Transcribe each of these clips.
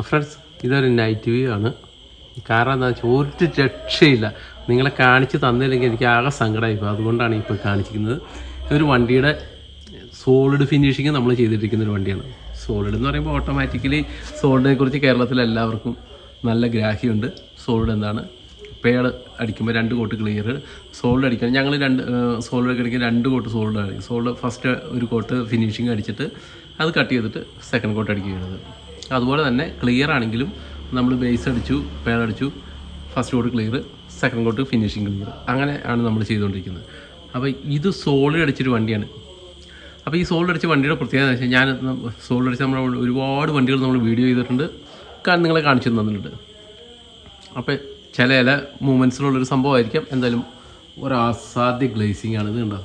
Friends ഇതൊരു night view ആണ്. കാരണം എന്താ വെച്ചാൽ ഒരു രക്ഷയില്ല. നിങ്ങളെ കാണിച്ച് തന്നില്ലെങ്കിൽ എനിക്ക് ആകെ സങ്കടമായിപ്പോൾ അതുകൊണ്ടാണ് ഇപ്പോൾ കാണിച്ചിരിക്കുന്നത്. ഇതൊരു വണ്ടിയുടെ സോളിഡ് ഫിനിഷിങ് നമ്മൾ ചെയ്തിട്ടിരിക്കുന്ന ഒരു വണ്ടിയാണ്. സോളിഡ് എന്ന് പറയുമ്പോൾ ഓട്ടോമാറ്റിക്കലി സോളിഡിനെ കുറിച്ച് കേരളത്തിൽ എല്ലാവർക്കും നല്ല ഗ്രാഹ്യമുണ്ട്. സോളിഡ് എന്താണ്? പേൾ അടിക്കുമ്പോൾ രണ്ട് കോട്ട് ക്ലിയർ സോൾഡ് അടിക്കണം. ഞങ്ങൾ രണ്ട് സോൾഡ് അടിക്കാൻ രണ്ട് കോട്ട് സോൾഡ് അടിക്കും സോൾഡ് ഫസ്റ്റ് ഒരു കോട്ട് ഫിനിഷിങ് അടിച്ചിട്ട് അത് കട്ട് ചെയ്തിട്ട് സെക്കൻഡ് കോട്ട് അടിക്കുകയാണ്. അതുപോലെ തന്നെ ക്ലിയർ ആണെങ്കിലും നമ്മൾ ബേസ് അടിച്ചു പേടടിച്ചു first coat clear second coat finishing clear അങ്ങനെ ആണ് നമ്മൾ ചെയ്തുകൊണ്ടിരിക്കുന്നത് അപ്പോൾ ഇത് സോളിഡ് അടിച്ചൊരു വണ്ടിയാണ്. അപ്പോൾ ഈ സോളിഡ് അടിച്ച വണ്ടിയുടെ പ്രത്യേകത എന്ന് വെച്ചാൽ ഞാൻ സോളിഡ് അടിച്ച നമ്മൾ ഒരുപാട് വണ്ടികൾ നമ്മൾ വീഡിയോ ചെയ്തിട്ടുണ്ട്. കാരണം നിങ്ങളെ കാണിച്ചു തന്നിട്ടുണ്ട്. അപ്പോൾ ചില ചില മൂമെന്റ്സിലുള്ളൊരു സംഭവമായിരിക്കാം. എന്തായാലും ഒരു അസാധ്യ ഗ്ലേസിങ് ആണ്. ഇത് കണ്ടോ?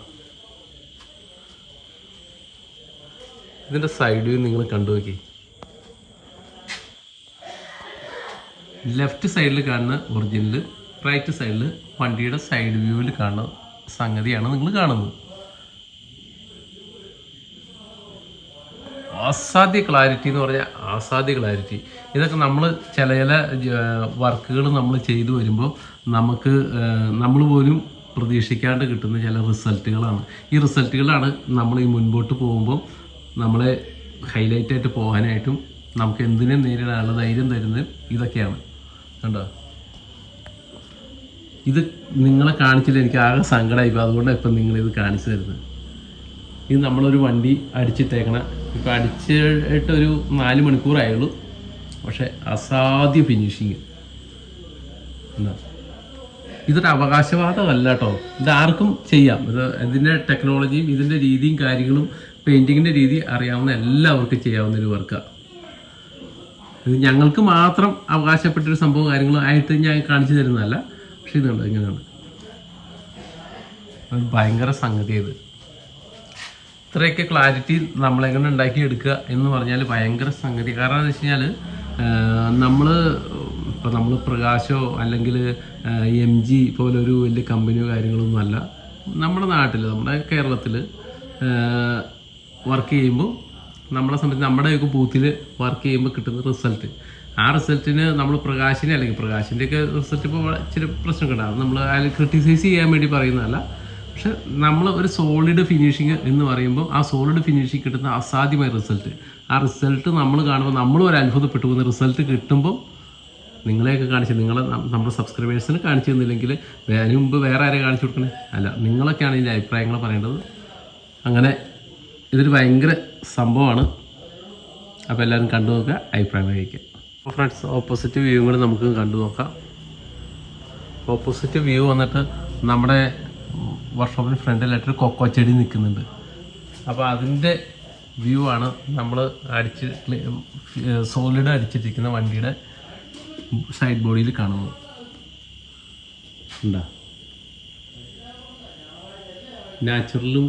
ഇതിന്റെ സൈഡ് വ്യൂ നിങ്ങൾ കണ്ടു നോക്കി. ലെഫ്റ്റ് സൈഡിൽ കാണുന്ന ഒറിജിനൽ റൈറ്റ് സൈഡിൽ വണ്ടിയുടെ സൈഡ് വ്യൂവിൽ കാണുന്ന സംഗതിയാണ് നിങ്ങൾ കാണുന്നത്. അസാധ്യ ക്ലാരിറ്റി എന്ന് പറഞ്ഞാൽ അസാധ്യ ക്ലാരിറ്റി. ഇതൊക്കെ നമ്മൾ ചില ചില വർക്കുകൾ നമ്മൾ ചെയ്തു വരുമ്പോൾ നമുക്ക് നമ്മൾ പോലും പ്രതീക്ഷിക്കാണ്ട് കിട്ടുന്ന ചില റിസൾട്ടുകളാണ്. ഈ റിസൾട്ടുകളാണ് നമ്മൾ ഈ മുൻപോട്ട് പോകുമ്പോൾ നമ്മളെ ഹൈലൈറ്റ് ആയിട്ട് പോകാനായിട്ടും നമുക്ക് എന്തിനും നേരിടാനുള്ള ധൈര്യം തരുന്നത് ഇതൊക്കെയാണ്. കണ്ടോ? ഇത് നിങ്ങളെ കാണിച്ചില്ല എനിക്ക് ആകെ സങ്കടമായി അതുകൊണ്ടാണ് ഇപ്പം നിങ്ങളിത് കാണിച്ചു തരുന്നത്. ഇത് നമ്മളൊരു വണ്ടി അടിച്ചിട്ടേക്കണ. ഇപ്പം അടിച്ചിട്ട് ഒരു നാല് മണിക്കൂറായുള്ളൂ. പക്ഷേ അസാധ്യ ഫിനിഷിങ് എന്താ? ഇതൊരു അവകാശവാദമല്ല കേട്ടോ. ഇത് ആർക്കും ചെയ്യാം. ഇത് ഇതിന്റെ ടെക്നോളജിയും ഇതിന്റെ രീതിയും കാര്യങ്ങളും പെയിന്റിങ്ങിന്റെ രീതി അറിയാവുന്ന എല്ലാവർക്കും ചെയ്യാവുന്ന ഒരു വർക്കാണ് ഇത് ഞങ്ങൾക്ക് മാത്രം അവകാശപ്പെട്ടൊരു സംഭവം കാര്യങ്ങളും ആയിട്ട് ഞാൻ കാണിച്ചു തരുന്നതല്ല. പക്ഷെ ഇതുണ്ട് ഇങ്ങനെയാണ് ഭയങ്കര സംഗതി ഇത്. ഇത്രയൊക്കെ ക്ലാരിറ്റി നമ്മളെങ്ങനെ ഉണ്ടാക്കിയെടുക്കുക എന്ന് പറഞ്ഞാൽ ഭയങ്കര സംഗതി. കാരണം എന്ന് വെച്ച് കഴിഞ്ഞാൽ നമ്മൾ ഇപ്പോൾ നമ്മൾ പ്രകാശോ അല്ലെങ്കിൽ എം ജി പോലൊരു വലിയ കമ്പനിയോ കാര്യങ്ങളൊന്നും അല്ല. നമ്മുടെ നാട്ടിൽ നമ്മുടെ കേരളത്തിൽ വർക്ക് ചെയ്യുമ്പോൾ നമ്മളെ സംബന്ധിച്ച് നമ്മുടെയൊക്കെ ബൂത്തിൽ വർക്ക് ചെയ്യുമ്പോൾ കിട്ടുന്ന റിസൾട്ട് ആ റിസൾട്ടിന് നമ്മൾ പ്രകാശിനെ അല്ലെങ്കിൽ പ്രകാശിന്റെയൊക്കെ റിസൾട്ട് ഇപ്പോൾ ഇച്ചിരി പ്രശ്നമൊക്കെ ഉണ്ടാകും നമ്മൾ അതിൽ ക്രിട്ടിസൈസ് ചെയ്യാൻ വേണ്ടി പറയുന്നതല്ല. പക്ഷെ നമ്മൾ ഒരു സോളിഡ് ഫിനിഷിങ് എന്ന് പറയുമ്പോൾ ആ സോളിഡ് ഫിനിഷിങ് കിട്ടുന്ന അസാധ്യമായ റിസൾട്ട് ആ റിസൾട്ട് നമ്മൾ കാണുമ്പോൾ നമ്മൾ ഒരു അത്ഭുതപ്പെട്ടു പോകുന്ന റിസൾട്ട് കിട്ടുമ്പോൾ നിങ്ങളെയൊക്കെ കാണിച്ച് നിങ്ങളെ നമ്മുടെ സബ്സ്ക്രൈബേഴ്സിന് കാണിച്ചു തന്നില്ലെങ്കിൽ അതിന് മുമ്പ് വേറെ ആരെ കാണിച്ചു കൊടുക്കണേ? അല്ല നിങ്ങളൊക്കെയാണ് ഇതിന്റെ അഭിപ്രായങ്ങൾ പറയേണ്ടത്. അങ്ങനെ ഇതൊരു ഭയങ്കര സംഭവമാണ്. അപ്പോൾ എല്ലാവരും കണ്ടു നോക്കുക അഭിപ്രായം അറിയിക്കുക. അപ്പോൾ ഫ്രണ്ട്സ് ഓപ്പോസിറ്റ് വ്യൂ കൂടെ നമുക്ക് കണ്ടു നോക്കാം. ഓപ്പോസിറ്റ് വ്യൂ വന്നിട്ട് നമ്മുടെ വർക്ക്ഷോപ്പിന് ഫ്രണ്ടിലായിട്ടൊരു കൊക്കോ ചെടി നിൽക്കുന്നുണ്ട്. അപ്പോൾ അതിന്റെ വ്യൂ ആണ് നമ്മൾ അടിച്ച് സോളിഡ് അടിച്ചിരിക്കുന്ന വണ്ടിയുടെ സൈഡ് ബോഡിയിൽ കാണുന്നത്. ഉണ്ടാ? നാച്ചുറലും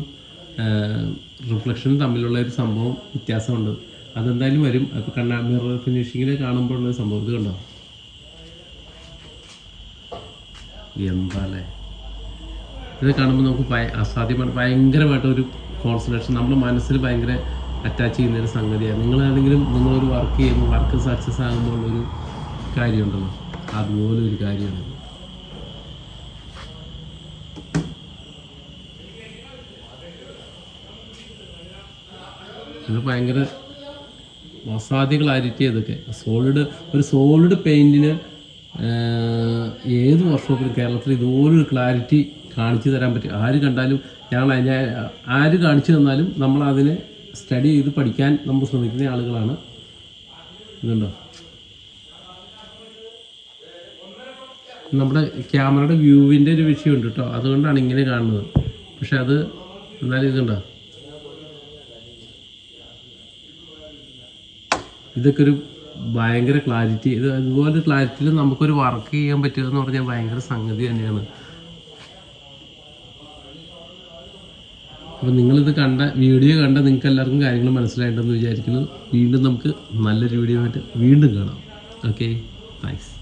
റിഫ്ലക്ഷനും തമ്മിലുള്ള ഒരു സംഭവം വ്യത്യാസമുണ്ട്. അതെന്തായാലും വരും. അപ്പോൾ കണ്ണാ മിറർ ഫിനിഷിങ്ങിൽ കാണുമ്പോഴുള്ള സംഭവം ഇത് കണ്ടോ? എന്താ അല്ലേ ഇത് കാണുമ്പോൾ നമുക്ക് ഭയ അസാധ്യമാണ്. ഭയങ്കരമായിട്ട് ഒരു കോൺസെൻട്രേഷൻ നമ്മുടെ മനസ്സിൽ ഭയങ്കര അറ്റാച്ച് ചെയ്യുന്ന ഒരു സംഗതിയാണ്. നിങ്ങളാണെങ്കിലും നിങ്ങളൊരു വർക്ക് ചെയ്യുമ്പോൾ വർക്ക് സക്സസ് ആകുമ്പോൾ ഉള്ളൊരു കാര്യമുണ്ടല്ലോ. അതുപോലെ ഒരു കാര്യമാണ് ഇത്. ഭയങ്കര മസാദികളായിരിക്കും ഇതൊക്കെ. സോളിഡ് ഒരു സോളിഡ് പെയിന്റിന് ഏത് വർക്ക്ഷോപ്പിലും കേരളത്തിൽ ഇതുപോലൊരു ക്ലാരിറ്റി കാണിച്ചു തരാൻ പറ്റും. ആര് കണ്ടാലും ഞങ്ങൾ അതിനെ ആര് കാണിച്ചു തന്നാലും നമ്മൾ അതിനെ സ്റ്റഡി ചെയ്ത് പഠിക്കാൻ നമ്മൾ ശ്രമിക്കുന്ന ആളുകളാണ്. ഇതുണ്ടോ? നമ്മുടെ ക്യാമറയുടെ വ്യൂവിന്റെ ഒരു വിഷയമുണ്ട് കേട്ടോ. അതുകൊണ്ടാണ് ഇങ്ങനെ കാണുന്നത്. പക്ഷെ അത് എന്നാലും ഇതുണ്ടോ? ഇതൊക്കെ ഒരു ഭയങ്കര ക്ലാരിറ്റി. ഇത് അതുപോലെ ക്ലാരിറ്റിയിൽ നമുക്കൊരു വർക്ക് ചെയ്യാൻ പറ്റുക എന്ന് പറഞ്ഞാൽ ഭയങ്കര സംഗതി തന്നെയാണ്. അപ്പം നിങ്ങളിത് കണ്ട വീഡിയോ കണ്ട നിങ്ങൾക്ക് എല്ലാവർക്കും കാര്യങ്ങൾ മനസ്സിലായിട്ടുണ്ടെന്ന് വിചാരിക്കുന്നു. വീണ്ടും നമുക്ക് നല്ലൊരു വീഡിയോ ആയിട്ട് വീണ്ടും കാണാം. Okay thanks